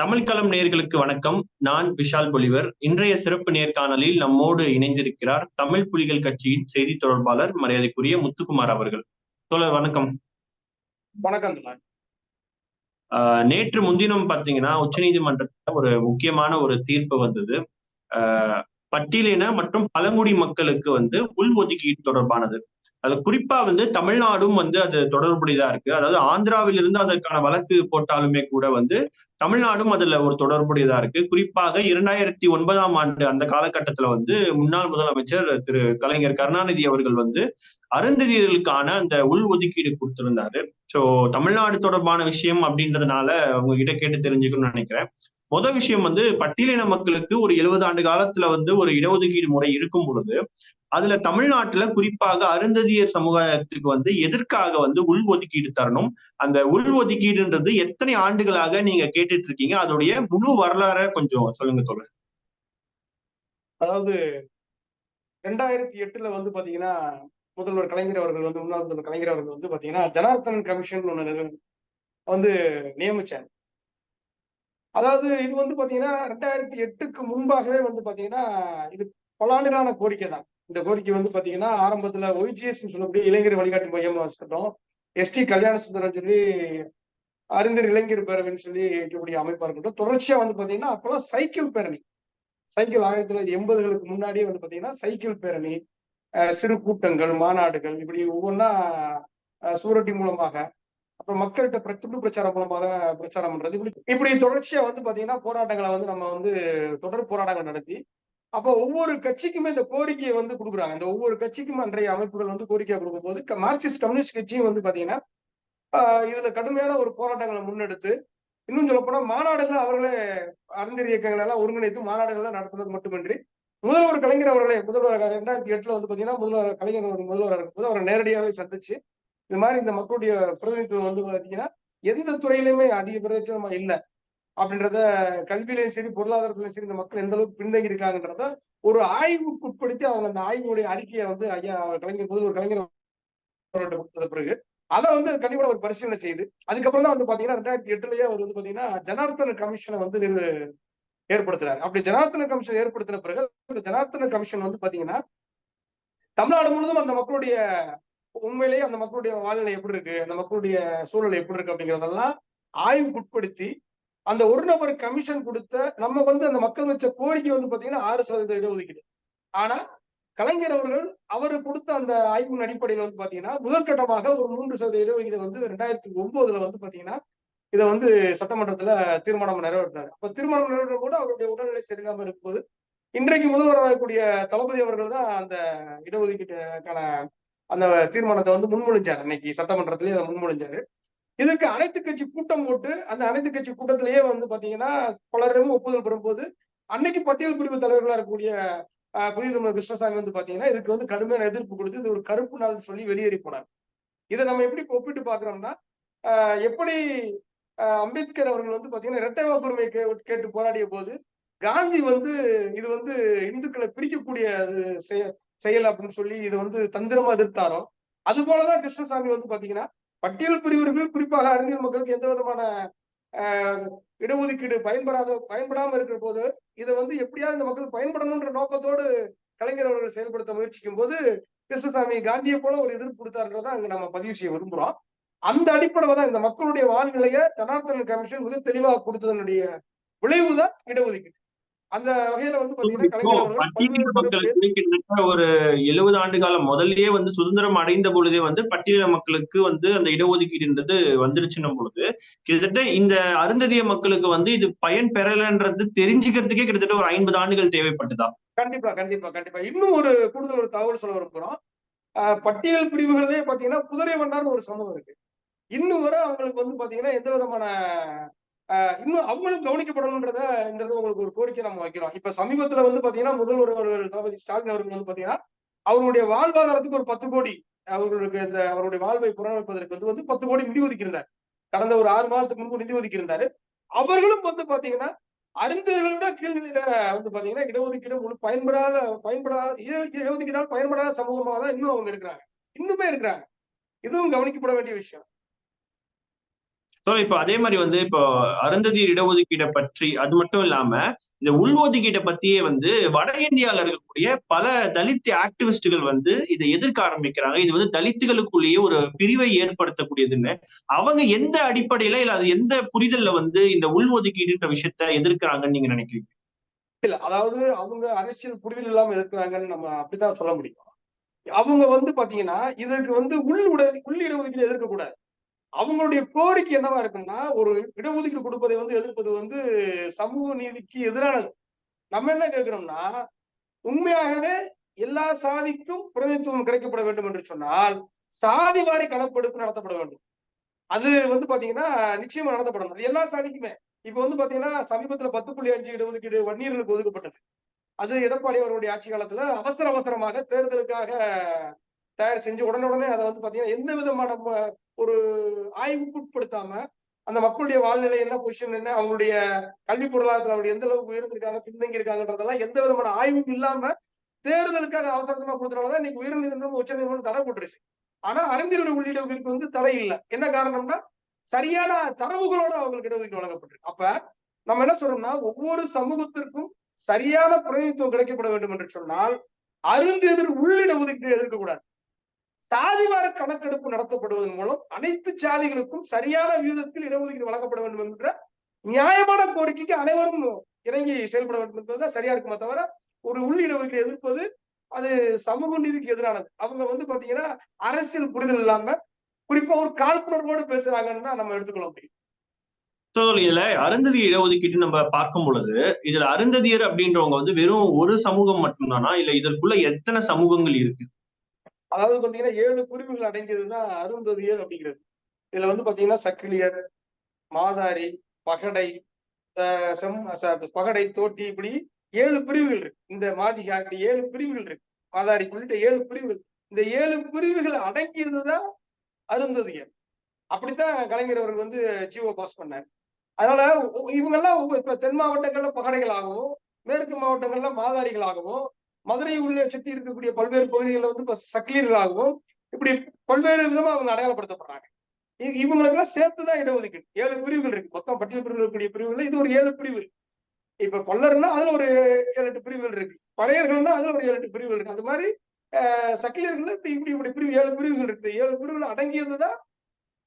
தமிழ்களம் நேர்களுக்கு வணக்கம். நான் விஷால் பொலிவர். இன்றைய சிறப்பு நேர்காணலில் நம்மோடு இணைந்திருக்கிறார் தமிழ் புலிகள் கட்சியின் செய்தி தொடர்பாளர் மரியாதைக்குரிய முத்துக்குமார் அவர்கள். தோழர் வணக்கம். வணக்கம் நேற்று முன்தினம் பாத்தீங்கன்னா உச்சநீதிமன்றத்துல ஒரு முக்கியமான ஒரு தீர்ப்பு வந்தது. பட்டியலின மற்றும் பழங்குடி மக்களுக்கு வந்து உள்ஒதுக்கீடு தொடர்பானது. அது குறிப்பா வந்து தமிழ்நாடும் வந்து அது தொடர்புடையதா இருக்கு. அதாவது ஆந்திராவிலிருந்து அதற்கான வழக்கு போட்டாலுமே கூட வந்து தமிழ்நாடும் அதுல ஒரு தொடர்புடையதா இருக்கு. குறிப்பாக இரண்டாயிரத்தி ஒன்பதாம் ஆண்டு அந்த காலகட்டத்துல வந்து முன்னாள் முதலமைச்சர் திரு கலைஞர் கருணாநிதி அவர்கள் வந்து அருந்ததியர்களுக்கான அந்த உள் ஒதுக்கீடு கொடுத்திருந்தாரு. சோ தமிழ்நாடு தொடர்பான விஷயம் அப்படின்றதுனால உங்ககிட்ட கேட்டு தெரிஞ்சுக்கணும்னு நினைக்கிறேன். முத விஷயம் வந்து பட்டியலின மக்களுக்கு ஒரு எழுபது ஆண்டு காலத்துல வந்து ஒரு இடஒதுக்கீடு முறை இருக்கும் பொழுது அதுல தமிழ்நாட்டுல குறிப்பாக அருந்ததியர் சமுதாயத்துக்கு வந்து எதற்காக வந்து உள் ஒதுக்கீடு தரணும்? அந்த உள் ஒதுக்கீடுன்றது எத்தனை ஆண்டுகளாக நீங்க கேட்டுட்டு இருக்கீங்க அதோடைய முழு வரலாற கொஞ்சம் சொல்லுங்க தோழர். அதாவது ரெண்டாயிரத்தி எட்டுல வந்து பாத்தீங்கன்னா முதல்வர் கலைஞர் அவர்கள் வந்து முன்னாள் முதல்வர் கலைஞர் அவர்கள் வந்து பாத்தீங்கன்னா ஜனார்த்தன் கமிஷன் ஒண்ணு வந்து நியமிச்சாங்க அதாவது இது வந்து பாத்தீங்கன்னா ரெண்டாயிரத்தி எட்டுக்கு முன்பாகவே வந்து பாத்தீங்கன்னா இது பல ஆண்டுகளான கோரிக்கை தான். இந்த கோரிக்கை வந்து பாத்தீங்கன்னா ஆரம்பத்துல ஒய்ஜிஎஸ் சொல்லக்கூடிய இளைஞர் வழிகாட்டு மையம் இருக்கட்டும் எஸ்டி கல்யாண சுந்தரம் சொல்லி அறிஞர் இளைஞர் பேரவைன்னு சொல்லி இருக்கக்கூடிய அமைப்பா இருக்கட்டும். தொடர்ச்சியா வந்து பாத்தீங்கன்னா அப்பெல்லாம் சைக்கிள் பேரணி. சைக்கிள் ஆயிரத்தி தொள்ளாயிரத்தி எண்பதுகளுக்கு முன்னாடியே வந்து பாத்தீங்கன்னா சைக்கிள் பேரணி சிறு கூட்டங்கள் மாநாடுகள் இப்படி ஒவ்வொன்றா சூரட்டி மூலமாக அப்புறம் மக்கள்கிட்ட துண்டு பிரச்சாரம் மூலமாக பிரச்சாரம் பண்றது. இப்படி இப்படி தொடர்ச்சியா வந்து பாத்தீங்கன்னா போராட்டங்களை வந்து நம்ம வந்து தொடர் போராட்டங்கள் நடத்தி அப்போ ஒவ்வொரு கட்சிக்குமே இந்த கோரிக்கையை வந்து கொடுக்குறாங்க. இந்த ஒவ்வொரு கட்சிக்கும் அன்றைய அமைப்புகள் வந்து கோரிக்கையை கொடுக்கும் போது மார்க்சிஸ்ட் கம்யூனிஸ்ட் கட்சியும் வந்து பாத்தீங்கன்னா இதுல கடுமையான ஒரு போராட்டங்களை முன்னெடுத்து இன்னும் சொல்ல போனா மாநாடுகள் அவர்களே அறிஞர் இயக்கங்கள் எல்லாம் ஒருங்கிணைத்து மாநாடுகள்லாம் நடத்துறது மட்டுமின்றி முதல்வர் கலைஞர் அவர்களே முதல்வர் ரெண்டாயிரத்தி எட்டுல வந்து பாத்தீங்கன்னா முதல்வர் கலைஞர் முதல்வராக இருக்கும்போது அவரை நேரடியாகவே சந்திச்சு இந்த மாதிரி இந்த மக்களுடைய பிரதிநிதித்துவம் வந்து பாத்தீங்கன்னா எந்த துறையிலுமே அதிக பிரதிநிதித்துவம் இல்லை. அப்படின்றத கல்வியிலையும் சரி பொருளாதாரத்திலையும் சரி இந்த மக்கள் எந்த அளவுக்கு பின்தங்கி இருக்காங்கன்றத ஒரு ஆய்வுக்கு உட்படுத்தி அவங்க அந்த ஆய்வுடைய அறிக்கையை வந்து ஐயா கலைஞர் முதல்வர் கலைஞர் கொடுத்த பிறகு அதை வந்து கண்டிப்பா ஒரு பரிசீலனை செய்து அதுக்கப்புறம் தான் வந்து பாத்தீங்கன்னா ரெண்டாயிரத்தி எட்டுலயே அவர் வந்து பாத்தீங்கன்னா ஜனார்த்தன கமிஷனை வந்து ஏற்படுத்துறாரு. அப்படி ஜனார்த்தன கமிஷன் ஏற்படுத்தின பிறகு அந்த ஜனார்த்தன கமிஷன் வந்து பாத்தீங்கன்னா தமிழ்நாடு முழுவதும் அந்த மக்களுடைய உண்மையிலேயே அந்த மக்களுடைய வாழ்நிலை எப்படி இருக்கு? அந்த மக்களுடைய சூழ்நிலை எப்படி இருக்கு அப்படிங்கறதெல்லாம் ஆய்வுக்குட்படுத்தி அந்த ஒரு நபர் கமிஷன் கொடுத்த நம்ம வந்து அந்த மக்கள் வச்ச கோரிக்கை வந்து பாத்தீங்கன்னா ஆறு சதவீத இடஒதுக்கீடு. ஆனா கலைஞர் அவர்கள் அவர் கொடுத்த அந்த ஆய்வின் அடிப்படையில் வந்து பாத்தீங்கன்னா முதற்கட்டமாக ஒரு மூன்று சதவீத இடஒதுக்கீடு வந்து ரெண்டாயிரத்தி ஒன்பதுல வந்து பாத்தீங்கன்னா இதை வந்து சட்டமன்றத்துல தீர்மானம் நிறைவேற்றினார். அப்ப தீர்மானம் நிறைவேற்ற கூட அவருடைய உடல்நிலை சரியில்லாம இருக்கும்போது இன்றைக்கு முதல்வராக கூடிய தளபதி அவர்கள் தான் அந்த இடஒதுக்கீட்டுக்கான அந்த தீர்மானத்தை வந்து முன்மொழிஞ்சார். இன்னைக்கு சட்டமன்றத்திலேயே அதை முன்மொழிஞ்சாரு. இதுக்கு அனைத்து கட்சி கூட்டம் போட்டு அந்த அனைத்து கட்சி கூட்டத்திலேயே வந்து பாத்தீங்கன்னா பலரும் ஒப்புதல் பெறும்போது அன்னைக்கு பட்டியல் பிரிவு தலைவர்களா இருக்கக்கூடிய ஆஹ், புதிய கிருஷ்ணசாமி வந்து பாத்தீங்கன்னா இதுக்கு வந்து கடுமையான எதிர்ப்பு கொடுத்து இது ஒரு கருப்பு நாள் சொல்லி வெளியேறி போனார். இதை நம்ம எப்படி ஒப்பிட்டு பாக்குறோம்னா ஆஹ், எப்படி அம்பேத்கர் அவர்கள் வந்து பாத்தீங்கன்னா இரட்டை வாக்குரிமை கேட்டு போராடிய போது காந்தி வந்து இது வந்து இந்துக்களை பிரிக்கக்கூடிய அது செயல் அப்படின்னு சொல்லி இது வந்து தந்திரமா எதிர்த்தாரோ அது போலதான் கிருஷ்ணசாமி வந்து பாத்தீங்கன்னா பட்டியல் பிரிவர்கள் குறிப்பாக அறிஞர் மக்களுக்கு எந்த விதமான ஆஹ், இடஒதுக்கீடு பயன்படாத பயன்படாம இருக்கிற போது இதை வந்து எப்படியாவது இந்த மக்கள் பயன்படணும்ன்ற நோக்கத்தோடு கலைஞர் அவர்கள் செயல்படுத்த முயற்சிக்கும் போது கிருஷ்ணசாமி காந்தியை போல ஒரு எதிர்ப்பு கொடுத்தாருன்றதை அங்க நம்ம பதிவு செய்ய விரும்புறோம். அந்த அடிப்படையில தான் இந்த மக்களுடைய வாழ்நிலையை ஜனார்த்தன் கமிஷன் மிக தெளிவாக கொடுத்ததனுடைய விளைவுதான் இடஒதுக்கீடு. அந்த வகையில வந்து ஒரு எழுபது ஆண்டு காலம் முதல்லயே வந்து சுதந்திரம் அடைந்த பொழுதே வந்து பட்டியலின மக்களுக்கு வந்து அந்த இடஒதுக்கீடுன்றது வந்துருச்சுன்னும் பொழுது கிட்டத்தட்ட இந்த அருந்ததிய மக்களுக்கு வந்து இது பயன் பெறலன்றது தெரிஞ்சுக்கிறதுக்கே கிட்டத்தட்ட ஒரு ஐம்பது ஆண்டுகள் தேவைப்பட்டுதா? கண்டிப்பா கண்டிப்பா கண்டிப்பா. இன்னும் ஒரு கூடுதல் ஒரு தகவல் சொல்ல விரும்புறோம். பட்டியல் பிரிவுகளே பாத்தீங்கன்னா குதிரை வண்டார்னு ஒரு சமூகம் இருக்கு. இன்னும் வரை அவங்களுக்கு வந்து பாத்தீங்கன்னா எந்த விதமான இன்னும் அவங்களும் கவனிக்கப்படணுன்றத உங்களுக்கு ஒரு கோரிக்கை நம்ம வைக்கிறோம். இப்ப சமீபத்துல வந்து பாத்தீங்கன்னா முதல்வர் அவர்கள் தளபதி ஸ்டாலின் அவர்கள் வந்து பாத்தீங்கன்னா அவருடைய வாழ்வாதாரத்துக்கு ஒரு பத்து கோடி அவர்களுக்கு இந்த அவருடைய வாழ்வை புறமைப்பதற்கு வந்து வந்து பத்து கோடி நிதி ஒதுக்கியிருந்தார். கடந்த ஒரு ஆறு மாதத்துக்கு முன்பு நிதி ஒதுக்கியிருந்தாரு. அவர்களும் வந்து பாத்தீங்கன்னா அறிந்தவர்களோட கீழ்நிலையில வந்து பாத்தீங்கன்னா இடஒதுக்கீடு முழு பயன்படாத பயன்படாத இட- இடஒதுக்கீடால் பயன்படாத சமூகமாக தான் இன்னும் அவங்க இருக்கிறாங்க. இன்னுமே இருக்கிறாங்க. இதுவும் கவனிக்கப்பட வேண்டிய விஷயம். ஸோ இப்போ அதே மாதிரி வந்து இப்போ அருந்ததி இடஒதுக்கீடை பற்றி அது மட்டும் இல்லாம இந்த உள்ஒதுக்கீட்டை பத்தியே வந்து வட இந்தியாவில் இருக்கக்கூடிய பல தலித் ஆக்டிவிஸ்டுகள் வந்து இதை எதிர்க்க ஆரம்பிக்கிறாங்க. இது வந்து தலித்துகளுக்குள்ளேயே ஒரு பிரிவை ஏற்படுத்தக்கூடியதுன்னு. அவங்க எந்த அடிப்படையில இல்ல அது எந்த புரிதல்ல வந்து இந்த உள்ஒதுக்கீடுன்ற விஷயத்த எதிர்க்கிறாங்கன்னு நீங்க நினைக்கிறீங்க? இல்ல அதாவது அவங்க அரசியல் புரிதல் இல்லாம இருக்கிறாங்கன்னு நம்ம அப்படித்தான் சொல்ல முடியும். அவங்க வந்து பாத்தீங்கன்னா இதற்கு வந்து உள் உட உள் இடஒதுக்கீடு எதிர்க்க கூடாது அவங்களுடைய கோரிக்கை என்னவா இருக்கும்னா ஒரு இடஒதுக்கீடு கொடுப்பதை வந்து எதிர்ப்பது வந்து சமூக நீதிக்கு எதிரானது. நம்ம என்ன கேட்கிறோம்னா உண்மையாகவே எல்லா சாதிக்கும் பிரதிநிதித்துவம் கிடைக்கப்பட வேண்டும் என்று சொன்னால் சாதி வாரி கணக்கெடுப்பு நடத்தப்பட வேண்டும். அது வந்து பாத்தீங்கன்னா நிச்சயமா நடத்தப்படணும் அது எல்லா சாதிக்குமே. இப்ப வந்து பாத்தீங்கன்னா சமீபத்துல பத்து புள்ளி அஞ்சு இடஒதுக்கீடு வன்னியர்களுக்கு ஒதுக்கப்பட்டது. அது எடப்பாடி அவர்களுடைய ஆட்சி காலத்துல அவசர அவசரமாக தேர்தலுக்காக தயார் செஞ்சு உடனே உடனே அதை வந்து பாத்தீங்கன்னா எந்த விதமான ஒரு ஆய்வுக்கு உட்படுத்தாம அந்த மக்களுடைய வாழ்நிலை என்ன பொசிஷன் என்ன அவங்களுடைய கல்வி பொருளாதாரத்தில் அவங்க எந்த அளவுக்கு உயர்ந்திருக்காங்க பின்தங்கி இருக்காங்கன்றதெல்லாம் எந்த விதமான ஆய்வும் இல்லாம தேர்தலுக்காக அவசரமா கொடுத்தனாலதான் இன்னைக்கு உயர்நீதிமன்றம் உச்ச நீதிமன்றம் தடை போட்டுருச்சு. ஆனா அறிஞர்கள் உள்ளிட்டவர்களுக்கு வந்து தடை இல்லை. என்ன காரணம்னா சரியான தரவுகளோட அவங்களுக்கு இடஒதுக்கீடு வழங்கப்பட்டிருக்கு. அப்ப நம்ம என்ன சொல்றோம்னா ஒவ்வொரு சமூகத்திற்கும் சரியான பிரதிநிதித்துவம் கிடைக்கப்பட வேண்டும் என்று சொன்னால் அருந்தெதிர் உள்ளிட ஒதுக்கீடு எதிர்க்கக்கூடாது சாதிவார கணக்கெடுப்பு நடத்தப்படுவதன் மூலம் அனைத்து சாதிகளுக்கும் சரியான விகிதத்தில் இடஒதுக்கீடு வழங்கப்பட வேண்டும் என்ற நியாயமான கோரிக்கைக்கு அனைவரும் இறங்கி செயல்பட வேண்டும் என்பதுதான் சரியா இருக்குமே தவிர ஒரு உள் இடஒதுக்கீடு எதிர்ப்பது அது சமூக நீதிக்கு எதிரானது. அவங்க வந்து பாத்தீங்கன்னா அரசியல் புரிதல் இல்லாம குறிப்பா ஒரு காழ்ப்புணர்வோடு பேசுறாங்கன்னு நம்ம எடுத்துக்கொள்ள முடியும். ஸோ இதுல அருந்ததி இடஒதுக்கீடு நம்ம பார்க்கும் பொழுது இதுல அருந்ததியர் அப்படின்றவங்க வந்து வெறும் ஒரு சமூகம் மட்டும்தானா? இல்ல இதற்குள்ள எத்தனை சமூகங்கள் இருக்கு? அதாவது பாத்தீங்கன்னா ஏழு பிரிவுகள் அடங்கியதுதான் அருந்ததியர் அப்படிங்கிறது. இதுல வந்து பாத்தீங்கன்னா சக்கிலியர் மாதாரி பகடை அஹ் செம் பகடை தோட்டி இப்படி ஏழு பிரிவுகள் இருக்கு. இந்த மாதிகா இப்படி ஏழு பிரிவுகள் இருக்கு. மாதாரி உள்ளிட்ட ஏழு பிரிவுகள். இந்த ஏழு பிரிவுகள் அடங்கியதுதான் அருந்ததியர். அப்படித்தான் கலைஞர் அவர்கள் வந்து ஜீவோ பாஸ் பண்ணார். அதனால இவங்கெல்லாம் ஒவ்வொரு- இப்ப தென் மாவட்டங்கள்ல பகடைகளாகவும் மேற்கு மாவட்டங்கள்ல மாதாரிகளாகவும் மதுரை உள்ள சுற்றி இருக்கக்கூடிய பல்வேறு பகுதிகளில் வந்து இப்போ சக்கிலியர்களாகவும் இப்படி பல்வேறு விதமா அவங்க அடையாளப்படுத்தப்படுறாங்க. இ- இவங்களுக்கெல்லாம் சேர்த்துதான் இடஒதுக்கீடு. ஏழு பிரிவுகள் இருக்கு. மொத்தம் பட்டியல் பிரிவில் இருக்கக்கூடிய பிரிவுகள் இது ஒரு ஏழு பிரிவு இப்ப கொல்லர்னா அதுல ஒரு ஏழு எட்டு பிரிவுகள் இருக்கு. பழையர்கள்னா அதுல ஒரு ஏழு எட்டு பிரிவுகள் இருக்கு. அது மாதிரி அஹ், இப்படி இப்படி இப்படி பிரிவு ஏழு பிரிவுகள் இருக்கு. ஏழு பிரிவுகள் அடங்கியதுதான்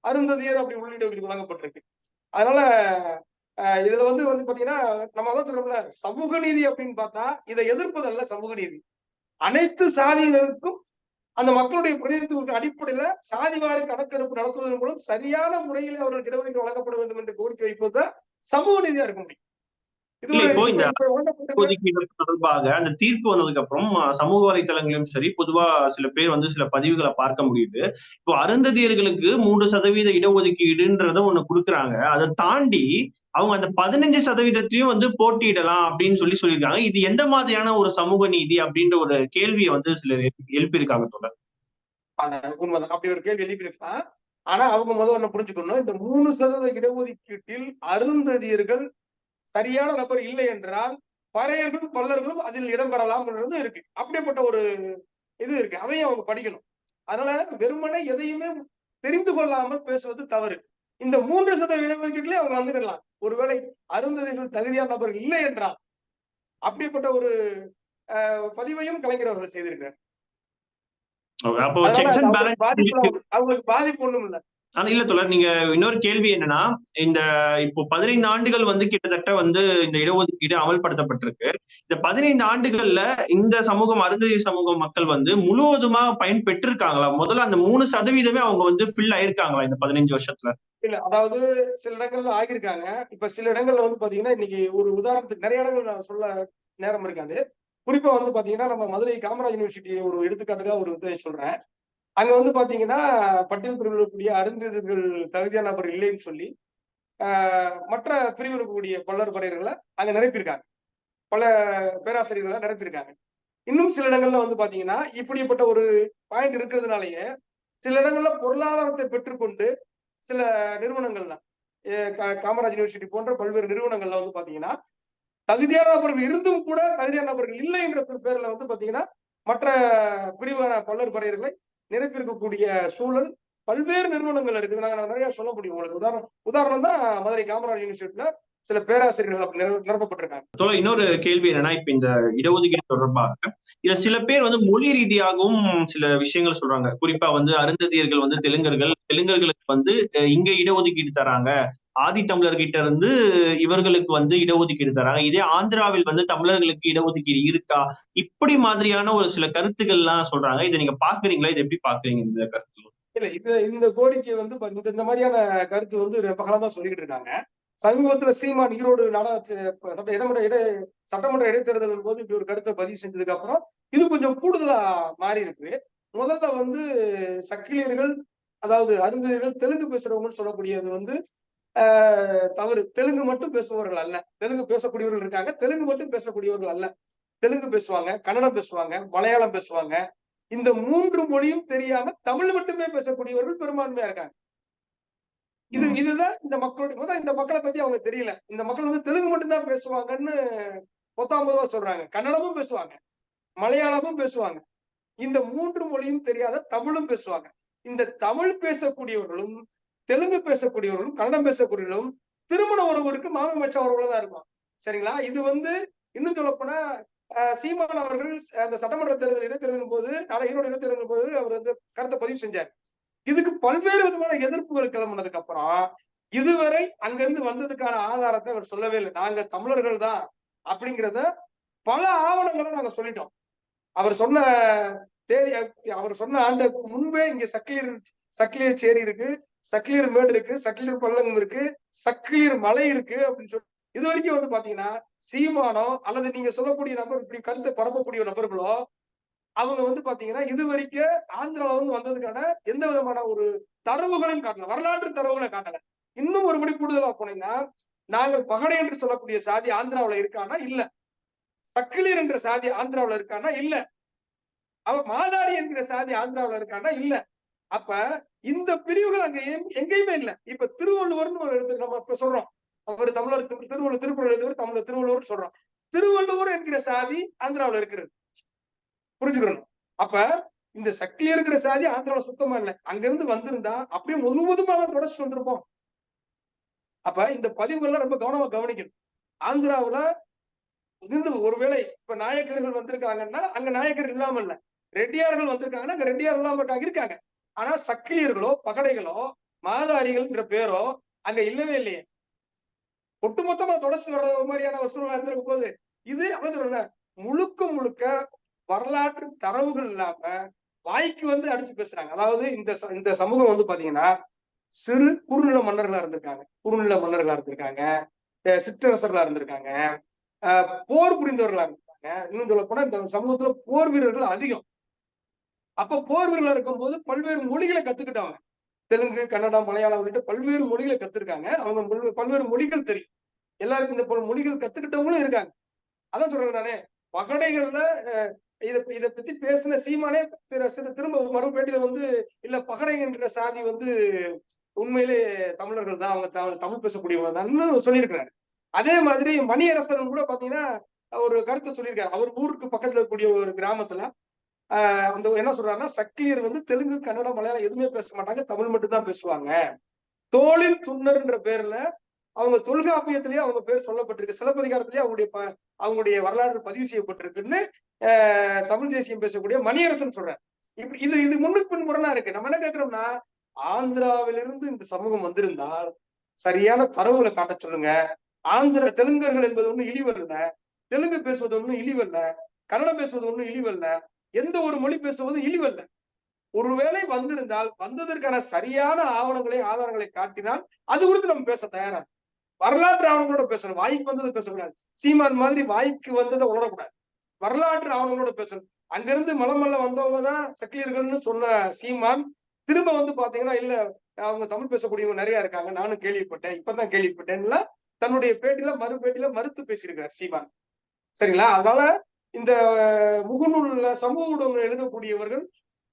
அருந்ததியர் அப்படி உள்ளிட்ட வழங்கப்பட்டிருக்கு. அதனால இதுல வந்து வந்து பாத்தீங்கன்னா நம்ம தான் சொல்றோம்ல சமூக நீதி அப்படின்னு பார்த்தா இதை எதிர்ப்பதல்ல சமூக நீதி. அனைத்து சாதியினருக்கும் அந்த மக்களுடைய பிரதிநிதித்துவத்தின் அடிப்படையில சாதிவாரி கணக்கெடுப்பு நடத்துவதன் மூலம் சரியான முறையில் அவர்களுக்கு இடஒதுக்கீடு வழங்கப்பட வேண்டும் என்று கோரிக்கை வைப்பதுதான் சமூக நீதியா இருக்க முடியும். தொடர்பாக அந்த தீர்ப்பு வந்ததுக்கு அப்புறம் சமூக வலைத்தளங்களிலும் சரி பொதுவா சில பேர் வந்து சில பதிவுகளை பார்க்க முடியுது. இப்போ அருந்ததியர்களுக்கு மூன்று சதவீத இடஒதுக்கீடுன்றத ஒண்ணு கொடுக்குறாங்க. அதை தாண்டி அவங்க அந்த பதினஞ்சு சதவீதத்தையும் வந்து போட்டியிடலாம் அப்படின்னு சொல்லி சொல்லியிருக்காங்க. இது எந்த மாதிரியான ஒரு சமூக நீதி அப்படின்ற ஒரு கேள்வியை வந்து சிலர் எழுப்பியிருக்காங்க தொடர் உண்மைதான். அப்படி ஒரு கேள்வி எழுப்பியிருக்கலாம் ஆனா அவங்க முதல்ல ஒண்ணு புரிஞ்சுக்கணும். இந்த மூணு சதவீத இடஒதுக்கீட்டில் அருந்ததியர்கள் சரியான நபர் இல்லை என்றால் பறையர்களும் பல்லர்களும் அதில் இடம்பெறலாம் என்றது இருக்கு. அப்படிப்பட்ட ஒரு இது இருக்கு. அதையும் அவங்க படிக்கணும். அதனால வெறுமனே எதையுமே தெரிந்து கொள்ளாமல் பேசுவது தவறு. இந்த மூன்று சதவீத இடஒதுக்கீட்டிலே அவங்க வந்துடலாம். ஒருவேளை அருந்ததியர்கள் தகுதியான நபர்கள் இல்லை என்றால் அப்படிப்பட்ட ஒரு பதிவையும் கலைஞர் அவர்கள் செய்திருக்கிறார். அவங்களுக்கு பாதிப்பு ஒண்ணும் இல்ல. ஆனா இல்ல தொடர் நீங்க இன்னொரு கேள்வி என்னன்னா இந்த இப்போ பதினைந்து ஆண்டுகள் வந்து கிட்டத்தட்ட வந்து இந்த இடஒதுக்கீடு அமல்படுத்தப்பட்டிருக்கு. இந்த பதினைந்து ஆண்டுகள்ல இந்த சமூகம் அருந்ததி சமூக மக்கள் வந்து முழுவதுமா பயன் பெற்றிருக்காங்களா முதல்ல அந்த மூணு சதவீதமே அவங்க வந்து ஃபில் ஆயிருக்காங்களா இந்த பதினஞ்சு வருஷத்துல? இல்ல அதாவது சில இடங்கள்ல ஆகியிருக்காங்க. இப்ப சில இடங்கள்ல வந்து பாத்தீங்கன்னா இன்னைக்கு ஒரு உதாரணத்துக்கு நிறைய இடங்கள் நான் சொல்ல நேரம் இருக்காது. குறிப்பா வந்து பாத்தீங்கன்னா நம்ம மதுரை காமராஜ் யூனிவர்சிட்டி ஒரு எடுத்துக்காட்டுக்காக ஒரு இதை சொல்றேன். அங்க வந்து பாத்தீங்கன்னா பட்டியல் பிரிவில் இருக்கக்கூடிய அருந்ததிகள் தகுதியான நபர் இல்லைன்னு சொல்லி ஆஹ் மற்ற பிரிவில் இருக்கக்கூடிய பல்லர் பறையர்களை அங்க நிரப்பியிருக்காங்க. பல பேராசிரியர்களை நிரப்பியிருக்காங்க. இன்னும் சில இடங்கள்ல வந்து பாத்தீங்கன்னா இப்படிப்பட்ட ஒரு பாயிண்ட் இருக்கிறதுனாலயே சில இடங்கள்ல பொருளாதாரத்தை பெற்றுக்கொண்டு சில நிறுவனங்கள்ல காமராஜ் யூனிவர்சிட்டி போன்ற பல்வேறு நிறுவனங்கள்ல வந்து பாத்தீங்கன்னா தகுதியான நபர்கள் இருந்தும் கூட தகுதியான நபர்கள் இல்லை என்ற சில பேர்ல வந்து பாத்தீங்கன்னா மற்ற பிரிவான பல்லர் படையர்களை நிரப்பியிருக்கக்கூடிய சூழல் பல்வேறு நிறுவனங்கள் இருக்குது. நாங்க நிறைய சொல்ல முடியும். உங்களுக்கு உதாரணம் உதாரணம் தான் மதுரை காமராஜ் யூனிவர்சிட்டியில சில பேராசிரியர்கள் நிரப்பப்பட்டிருக்காங்க. இன்னொரு கேள்வி என்னன்னா இப்ப இந்த இடஒதுக்கீடு தொடர்பாக இதுல சில பேர் வந்து மொழி ரீதியாகவும் சில விஷயங்கள் சொல்றாங்க. குறிப்பா வந்து அருந்ததியர்கள் வந்து தெலுங்கர்கள் தெலுங்கர்களுக்கு வந்து இங்க இடஒதுக்கீடு தராங்க. ஆதி தமிழர்கிட்ட இருந்து இவர்களுக்கு வந்து இடஒதுக்கீடு தராங்க. இதே ஆந்திராவில் வந்து தமிழர்களுக்கு இடஒதுக்கீடு இருக்கா? இப்படி மாதிரியான ஒரு சில கருத்துக்கள்லாம் சொல்றாங்க. இதை நீங்க பாக்குறீங்களா இதை எப்படி பாக்குறீங்க இந்த கருத்து இல்ல இது இந்த கோரிக்கை வந்து இந்த- இந்த மாதிரியான கருத்து வந்து பகலமா சொல்லிட்டு சொல்லிக்கிட்டு இருக்காங்க. சமீபத்துல சீமான் ஈரோடு நாடாளுமன்ற இடமன்ற இடை சட்டமன்ற இடைத்தேர்தல் போது இப்படி ஒரு கருத்தை பதிவு செஞ்சதுக்கு அப்புறம் இது கொஞ்சம் கூடுதலா மாறி இருக்கு முதல்ல வந்து சக்கிலியர்கள் அதாவது அருந்ததியர்கள் தெலுங்கு பேசுறவங்கன்னு சொல்லக்கூடியது வந்து ஆஹ், தவறு. தெலுங்கு மட்டும் பேசுபவர்கள் அல்ல. தெலுங்கு பேசக்கூடியவர்கள் இருக்காங்க. தெலுங்கு மட்டும் பேசக்கூடியவர்கள் அல்ல. தெலுங்கு பேசுவாங்க கன்னடம் பேசுவாங்க மலையாளம் பேசுவாங்க இந்த மூன்று மொழியும் தெரியாம தமிழ் மட்டுமே பேசக்கூடியவர்கள் பெரும்பான்மையா இருக்காங்க. இது. இதுதான் இந்த மக்களுடைய இந்த மக்களை பத்தி அவங்க தெரியல. இந்த மக்கள் வந்து தெலுங்கு மட்டும்தான் பேசுவாங்கன்னு பொத்தாம் பொதுவா சொல்றாங்க. கன்னடமும் பேசுவாங்க. மலையாளமும் பேசுவாங்க. இந்த மூன்று மொழியும் தெரியாத தமிழும் பேசுவாங்க. இந்த தமிழ் பேசக்கூடியவர்களும் தெலுங்கு பேசக்கூடியவர்களும் கன்னடம் பேசக்கூடியவர்களும் திருமண உறவுக்கு மாமன் மச்ச உறவுல தான் இருக்கும் சரிங்களா? இது வந்து இன்னும் சொல்லப்போனா சீமான் அவர்கள் அந்த சட்டமன்ற தேர்தல் இடைத்தேர்தலின் போது நாளை ஈரோடு இடைத்தேர்தலின் போது அவர் வந்து கருத்தை பதிவு செஞ்சார். இதுக்கு பல்வேறு விதமான எதிர்ப்புகள் கிளம்புனதுக்கு அப்புறம் இதுவரை அங்கிருந்து வந்ததுக்கான ஆதாரத்தை அவர் சொல்லவே இல்லை. நாங்க தமிழர்கள் தான் அப்படிங்கிறத பல ஆவணங்களை நாங்க சொல்லிட்டோம். அவர் சொன்ன தேதி அவர் சொன்ன ஆண்டுக்கு முன்பே இங்க சக்கிலியர் சக்கிலியர் சேரி இருக்கு சக்கிலியர் மேடு இருக்கு சக்கிலியர் பள்ளம் இருக்கு சக்கிலியர் மலை இருக்கு அப்படின்னு சொல்லி இது வரைக்கும் வந்து பாத்தீங்கன்னா சீமானோ அல்லது நீங்க சொல்லக்கூடிய நபர் இப்படி கருத்தை பரப்பக்கூடிய நபர்களோ அவங்க வந்து பாத்தீங்கன்னா இது வரைக்கும் ஆந்திரால இருந்து வந்ததுக்கான எந்த விதமான ஒரு தரவுகளையும் காட்டல. வரலாற்று தரவுகளை காட்டல. இன்னும் ஒருபடி கூடுதலா போனீங்கன்னா நாங்கள் பகடை என்று சொல்லக்கூடிய சாதி ஆந்திராவுல இருக்கானா? இல்ல. சக்கிலியர் என்ற சாதி ஆந்திராவில இருக்கானா? இல்ல. அவ மாதாரி என்கிற சாதி ஆந்திராவில இருக்கானா? இல்ல. அப்ப இந்த பிரிவுகள் அங்க எங்கேயுமே இல்ல. இப்ப திருவள்ளுவர்னு ஒரு நம்ம இப்ப சொல்றோம். அவர் தமிழர் திருவள்ளுவர் திருக்குறள் எழுதுவர் தமிழர் திருவள்ளுவர் சொல்றோம் திருவள்ளுவர் என்கிற சாதி ஆந்திராவுல இருக்கிறது. புரிஞ்சுக்கணும். அப்ப இந்த சக்தி இருக்கிற சாதி ஆந்திராவுல சுத்தமா இல்ல. அங்க இருந்து வந்திருந்தா அப்படியே முழுவதுமா தொடச்சிட்டு வந்திருப்போம் அப்ப இந்த பதிவுகள்லாம் ரொம்ப கவனமா கவனிக்கணும். ஆந்திராவுல இருந்து ஒருவேளை இப்ப நாயக்கர்கள் வந்திருக்காங்கன்னா அங்க நாயக்கர் இல்லாம இல்ல. ரெட்டியார்கள் வந்திருக்காங்கன்னா அங்க ரெட்டியார் இல்லாம இருக்காங்க இருக்காங்க. ஆனா சக்கிலியர்களோ பகடைகளோ மாதாரிகள்ங்கிற பேரோ அங்க இல்லவே இல்லையே. ஒட்டுமொத்தமா தொடர்ச்சி வர்ற மாதிரியான ஒரு சூழ்நிலை இருந்திருக்கும் போது இது அப்படின்னு முழுக்க முழுக்க வரலாற்று தரவுகள் இல்லாம வாய்க்கு வந்து அடிச்சு பேசுறாங்க. அதாவது இந்த ச- இந்த சமூகம் வந்து பாத்தீங்கன்னா சிறு குறுநில மன்னர்களா இருந்திருக்காங்க. குறுநில மன்னர்களா இருந்திருக்காங்க. சிற்றரசர்களா இருந்திருக்காங்க. போர் புரிந்தவர்களா இருந்திருக்காங்க. இன்னும் சொல்ல போனா இந்த சமூகத்துல போர் வீரர்கள் அதிகம். அப்ப போர் வீரர்களா இருக்கும்போது பல்வேறு மொழிகளை கத்துக்கிட்டவங்க. தெலுங்கு கன்னடா மலையாளம் உள்ளிட்ட பல்வேறு மொழிகளை கத்துருக்காங்க. அவங்க பல்வேறு மொழிகள் தெரியும். எல்லாருக்கும் இந்த பல மொழிகள் கத்துக்கிட்டவங்களும் இருக்காங்க. அதான் சொல்றேன் நானே. பகடைகள்ல இதை இத பத்தி பேசின சீமானே திரும்ப மறு பேட்டியில வந்து இல்ல பகடை என்ற சாதி வந்து உண்மையிலே தமிழர்கள் தான். அவங்க தமிழ் தமிழ் பேசக்கூடியவங்க தான் சொல்லியிருக்கிறாரு. அதே மாதிரி மணியரசன் கூட பாத்தீங்கன்னா ஒரு கருத்தை சொல்லியிருக்காரு. அவர் ஊருக்கு பக்கத்துல இருக்கக்கூடிய ஒரு கிராமத்துல அந்த என்ன சொல்றாருன்னா சக்லியர் வந்து தெலுங்கு கன்னடம் மலையாளம் எதுவுமே பேச மாட்டாங்க தமிழ் மட்டும் தான் பேசுவாங்க. தோளின் துண்ணர்ன்ற பேர்ல அவங்க தொல்காப்பியத்திலேயே அவங்க பேர் சொல்லப்பட்டிருக்கு. சிலப்பதிகாரத்திலேயே அவங்களுடைய அவங்களுடைய வரலாறு பதிவு செய்யப்பட்டிருக்குன்னு ஆஹ் தமிழ் தேசியம் பேசக்கூடிய மணியரசன் சொல்றாரு. இப்படி இது இது முன்னுக்கு பின் முரணா இருக்கு. நம்ம என்ன கேட்கிறோம்னா ஆந்திராவிலிருந்து இந்த சமூகம் வந்திருந்தால் சரியான தரவுகளை காட்ட சொல்லுங்க. ஆந்திர தெலுங்கர்கள் என்பது ஒண்ணும் இழிவல்ல. தெலுங்கு பேசுவது ஒண்ணும் இழிவல்ல. கன்னடம் பேசுவது ஒண்ணும் இழிவல்ல. எந்த ஒரு மொழி பேசுவது இழிவல்ல. ஒருவேளை வந்திருந்தால் வந்ததற்கான சரியான ஆவணங்களை ஆதாரங்களை காட்டினால் அது குறித்து நம்ம பேச தயாரா? வரலாற்று ஆவணங்களோட பேசணும். வாய்க்கு வந்ததை பேசக்கூடாது. சீமான் மாதிரி வாய்க்கு வந்ததை உணரக்கூடாது. வரலாற்று ஆவணங்களோட பேசணும். அங்கிருந்து மலமல்ல வந்தவங்க தான் சக்கிலியர்கள்னு சொன்ன சீமான் திரும்ப வந்து பாத்தீங்கன்னா இல்ல அவங்க தமிழ் பேசக்கூடியவங்க நிறைய இருக்காங்க. நானும் கேள்விப்பட்டேன். இப்பதான் கேள்விப்பட்டேன்ல. தன்னுடைய பேட்டில மறு பேட்டில மறுத்து பேசியிருக்காரு சீமான். சரிங்களா? அதனால இந்த முகநூல்ல சமூக ஊடகங்கள் எழுதக்கூடியவர்கள்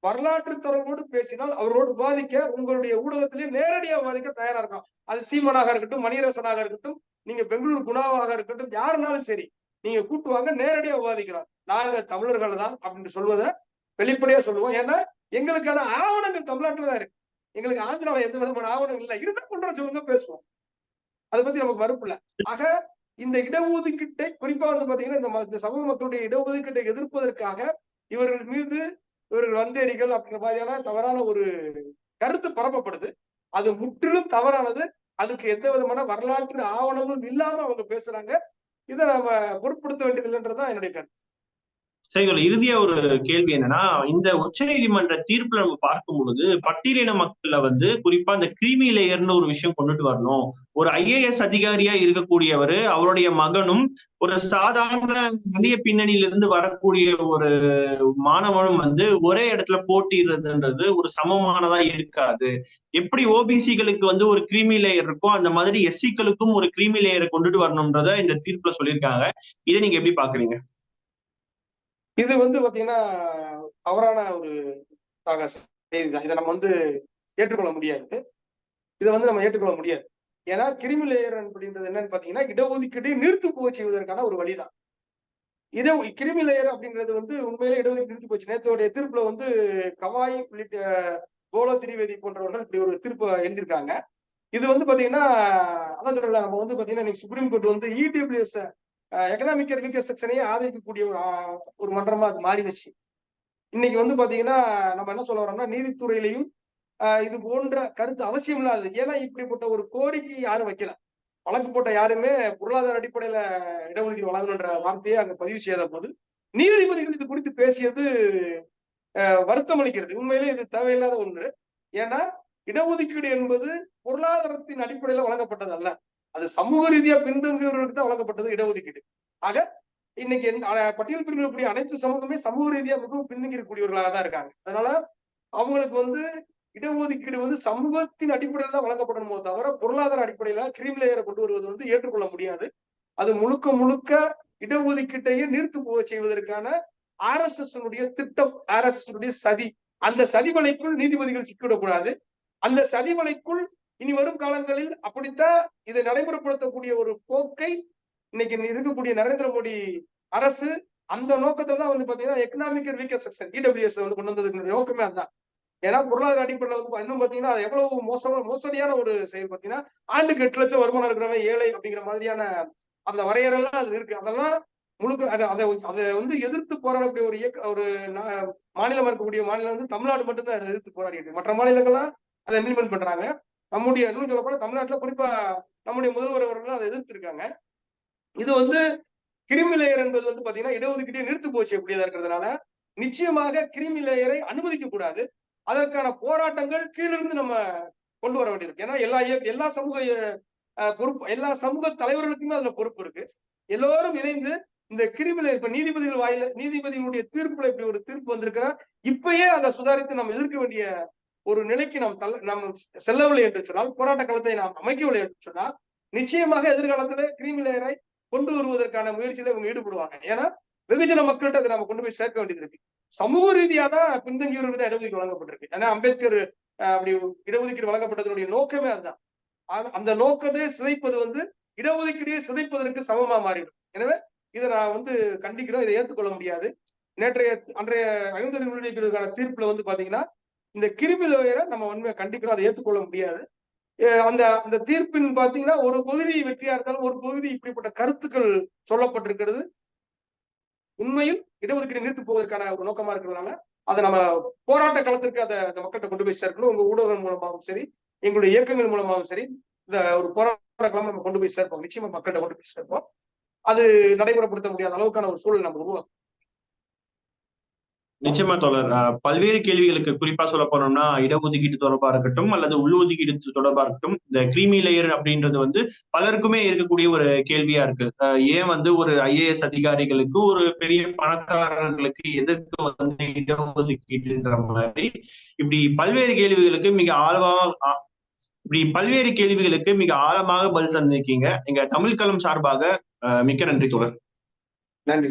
வரலாற்று தரவோடு பேசினால் அவரோடு விவாதிக்க உங்களுடைய ஊடகத்திலே நேரடியா விவாதிக்க தயாரா இருக்கும் அது சீமனாக இருக்கட்டும் மணிரசனாக இருக்கட்டும் நீங்க பெங்களூர் குணாவாக இருக்கட்டும் யாருனாலும் சரி நீங்க கூட்டுவாங்க நேரடியா விவாதிக்கலாம். நாங்க தமிழர்கள் தான் அப்படின்னு சொல்வதை வெளிப்படையா சொல்லுவோம். ஏன்னா எங்களுக்கான ஆவணங்கள் தமிழ்நாட்டுல தான் இருக்கு. எங்களுக்கு ஆந்திராவில் எந்த விதமான ஆவணம் இல்லை. இருந்தா கொண்டு வர சொல்லுங்க பேசுவோம். அதை பத்தி நமக்கு மறுப்பு இல்லை. ஆக இந்த இடஒதுக்கீட்டை குறிப்பா வந்து பாத்தீங்கன்னா இந்த சமூக மக்களுடைய இடஒதுக்கீட்டை எதிர்ப்பதற்காக இவர்கள் மீது இவர்கள் வந்தேரிகள் அப்படிங்கிற மாதிரியான தவறான ஒரு கருத்து பரப்பப்படுது. அது முற்றிலும் தவறானது. அதுக்கு எந்த விதமான வரலாற்று ஆவணமும் இல்லாம அவங்க பேசுறாங்க. இதை நாம பொருட்படுத்த வேண்டியது இல்லைன்றதுதான் என்னுடைய கருத்து. சரிங்களா? இறுதியா ஒரு கேள்வி என்னன்னா இந்த உச்ச நீதிமன்ற தீர்ப்புல நம்ம பார்க்கும் பொழுது பட்டியலின மக்கள்ல வந்து குறிப்பா இந்த கிரீமி லேயர்னு ஒரு விஷயம் கொண்டுட்டு வரணும். ஒரு ஐஏஎஸ் அதிகாரியா இருக்கக்கூடியவர் அவருடைய மகனும் ஒரு சாதாரண எளிய பின்னணியிலிருந்து வரக்கூடிய ஒரு மாணவனும் வந்து ஒரே இடத்துல போட்டிடுறதுன்றது ஒரு சமமானதா இருக்காது. எப்படி ஓபிசிகளுக்கு வந்து ஒரு கிரீமி லேயர் இருக்கோ அந்த மாதிரி எஸ்சிக்களுக்கும் ஒரு கிரீமி லேயரை கொண்டுட்டு வரணும்ன்றத இந்த தீர்ப்புல சொல்லியிருக்காங்க. இதை நீங்க எப்படி பாக்குறீங்க? இது வந்து பாத்தீங்கன்னா தவறான ஒரு தக- செய்தி தான் இதை நம்ம வந்து ஏற்றுக்கொள்ள முடியாது. இதை வந்து நம்ம ஏற்றுக்கொள்ள முடியாது. ஏன்னா கிரிமி லேயர் அப்படின்றது என்னன்னு பாத்தீங்கன்னா இடஒதுக்கீட்டை நிறுத்து போக செய்வதற்கான ஒரு வழிதான். இதே கிரிமி லேயர் அப்படிங்கிறது வந்து உண்மையிலே இடஒதுக்கீடு நிறுத்தி போச்சு. நேற்றுடைய தீர்ப்புல வந்து கவாய் உள்ளிட்ட கோல திரிவேதி போன்றவர்கள் இப்படி ஒரு தீர்ப்பு எழுதியிருக்காங்க. இது வந்து பாத்தீங்கன்னா அதான் சொல்லல நம்ம வந்து பாத்தீங்கன்னா இன்னைக்கு சுப்ரீம் கோர்ட் வந்து இடபிள்யூஎஸ் எக்கனாமிக் வீக்கர் செக்ஷனையே ஆதரிக்கக்கூடிய ஒரு ஒரு மன்றமா அது மாறிடுச்சு. இன்னைக்கு வந்து பாத்தீங்கன்னா நம்ம என்ன சொல்ல வரோம்னா நீதித்துறையிலையும் இது போன்ற கருத்து அவசியம் இல்லாதது. ஏன்னா இப்படிப்பட்ட ஒரு கோரிக்கை யாரும் வைக்கல. வழக்கு போட்ட யாருமே பொருளாதார அடிப்படையில இடஒதுக்கீடு வழங்கணுன்ற வார்த்தையை அங்க பதிவு செய்த போது நீதிபதிகள் இது குறித்து பேசியது ஆஹ், வருத்தம் அளிக்கிறது. உண்மையிலே இது தேவையில்லாத ஒன்று. ஏன்னா இடஒதுக்கீடு என்பது பொருளாதாரத்தின் அடிப்படையில வழங்கப்பட்டது அல்ல அது சமூக ரீதியா பின்தங்கியவர்களுக்கு தான் வழங்கப்பட்டது இடஒதுக்கீடு. ஆக இன்னைக்கு பட்டியல் அனைத்து சமூகமே சமூக ரீதியா மிகவும் பின்தங்கி இருக்கக்கூடியவர்களாக தான் இருக்காங்க. அதனால அவங்களுக்கு வந்து இடஒதுக்கீடு வந்து சமூகத்தின் அடிப்படையில் தான் வழங்கப்படணுமோ தவிர பொருளாதார அடிப்படையில கிரீம் லேயரை கொண்டு வருவது வந்து ஏற்றுக்கொள்ள முடியாது. அது முழுக்க முழுக்க இடஒதுக்கீட்டையே நீர்த்து போக செய்வதற்கான ஆர் எஸ் எஸ் திட்டம் ஆர் எஸ் எஸ் சதி. அந்த சதிவலைக்குள் நீதிபதிகள் சிக்கிவிடக்கூடாது. அந்த சதிவலைக்குள் இனி வரும் காலங்களில் அப்படித்தான் இதை நடைமுறைப்படுத்தக்கூடிய ஒரு போக்கை இன்னைக்கு இருக்கக்கூடிய நரேந்திர மோடி அரசு அந்த நோக்கத்தை தான் வந்து பாத்தீங்கன்னா எக்கனாமிக் வீக்கர் செக்ஷன் இடபிள்யூஎஸ் வந்து கொண்டு வந்ததுக்கு நோக்கமே அதுதான். ஏன்னா பொருளாதார அடிப்படையில் வந்து இன்னும் பாத்தீங்கன்னா அது எவ்வளவு மோசமா மோசடியான ஒரு செயல் பாத்தீங்கன்னா ஆண்டுக்கு எட்டு லட்சம் வருமானம் இருக்கிறவன் ஏழை அப்படிங்கிற மாதிரியான அந்த வரையறைலாம் அது இருக்கு. அதெல்லாம் முழுக்க அதை அதை அதை வந்து எதிர்த்து போராடக்கூடிய ஒரு இயக்க ஒரு மாநிலம் இருக்கக்கூடிய மாநிலம் வந்து தமிழ்நாடு மட்டும்தான் எதிர்த்து போராடிட்டு மற்ற மாநிலங்கள்லாம் அதை இம்ப்ளிமெண்ட் பண்றாங்க. நம்முடைய இன்னும் சொல்லப்போனா தமிழ்நாட்டுல குறிப்பா நம்முடைய முதல்வர் அவர்கள் அதை எதிர்த்து இருக்காங்க இது வந்து கிருமி லேயர் என்பது வந்து பாத்தீங்கன்னா இடஒதுக்கீட்டை நிறுத்து போச்சு அப்படியதா இருக்கிறதுனால நிச்சயமாக கிருமி லேயரை அனுமதிக்க கூடாது. அதற்கான போராட்டங்கள் கீழிருந்து நம்ம கொண்டு வர வேண்டியிருக்கு. ஏன்னா எல்லா எல்லா சமூக பொறுப்பு எல்லா சமூக தலைவர்களுக்குமே அதுல பொறுப்பு இருக்கு. எல்லோரும் இணைந்து இந்த கிரிமி இப்ப நீதிபதிகள் வாயில நீதிபதிகளுடைய தீர்ப்புல இப்படி ஒரு தீர்ப்பு வந்திருக்கிறா இப்பயே அதை சுதாரித்து நம்ம எதிர்க்க வேண்டிய ஒரு நிலைக்கு நாம் தள்ள நாம் செல்லவில்லை என்று சொன்னால் போராட்ட களத்தை நாம் அமைக்கவில்லை என்று சொன்னால் நிச்சயமாக எதிர்காலத்துல கிரிமி லேயரை கொண்டு வருவதற்கான முயற்சியில இவங்க ஈடுபடுவாங்க. ஏன்னா வெகுஜன மக்கள்கிட்ட அதை நம்ம கொண்டு போய் சேர்க்க வேண்டியது இருக்கு. சமூக ரீதியா தான் பின்தங்கியவர்களுக்கு தான் இடஒதுக்கீடு வழங்கப்பட்டிருக்கு. ஏன்னா அம்பேத்கர் அப்படி இடஒதுக்கீடு வழங்கப்பட்டதனுடைய நோக்கமே அதுதான். ஆனா, அந்த நோக்கத்தை சிதைப்பது வந்து இடஒதுக்கீடையே சிதைப்பதற்கு சமமா மாறிடும் எனவே இதை நான் வந்து கண்டிக்கிறோம் இதை ஏற்றுக்கொள்ள முடியாது. நேற்றைய அன்றைய ஐந்து தீர்ப்புல வந்து பாத்தீங்கன்னா இந்த கிருமி லோயரை நம்ம உண்மையை கண்டிக்கிறோம் அதை ஏற்றுக்கொள்ள முடியாது. அந்த அந்த தீர்ப்பின் பாத்தீங்கன்னா ஒரு பகுதி வெற்றியா இருந்தாலும் ஒரு பகுதி இப்படிப்பட்ட கருத்துக்கள் சொல்லப்பட்டிருக்கிறது. உண்மையில் இடஒதுக்கீடு நிறுத்து போவதற்கான ஒரு நோக்கமா இருக்கிறதுனால அதை நம்ம போராட்ட களத்திற்கு அதை அந்த மக்கள்கிட்ட கொண்டு போய் சேர்க்கணும். உங்க ஊடகங்கள் மூலமாகவும் சரி எங்களுடைய இயக்கங்கள் மூலமாகவும் சரி இந்த ஒரு போராட்ட களம் நம்ம கொண்டு போய் சேர்ப்போம். நிச்சயமா மக்கள்கிட்ட கொண்டு போய் சேர்ப்போம். அது நடைமுறைப்படுத்த முடியாத அளவுக்கான ஒரு சூழல் நம்ம உருவாக்கும். நிச்சயமா தொடர் பல்வேறு கேள்விகளுக்கு குறிப்பா சொல்ல போனோம்னா இடஒதுக்கீடு தொடர்பா இருக்கட்டும் அல்லது உள்ளொதுக்கீடு தொடர்பா இருக்கட்டும் இந்த கிரீமி லேயர் அப்படின்றது வந்து பலருக்குமே இருக்கக்கூடிய ஒரு கேள்வியா இருக்கு. அஹ், ஏன் வந்து ஒரு ஐஏஎஸ் அதிகாரிகளுக்கு ஒரு பெரிய பணக்காரர்களுக்கு எதற்கு வந்து இடஒதுக்கீடுன்ற மாதிரி இப்படி பல்வேறு கேள்விகளுக்கு மிக ஆழமாக ஆ- இப்படி பல்வேறு கேள்விகளுக்கு மிக ஆழமாக பதில் தந்திருக்கீங்க. எங்க தமிழ் களம் சார்பாக அஹ், மிக்க நன்றி தொடர் நன்றி.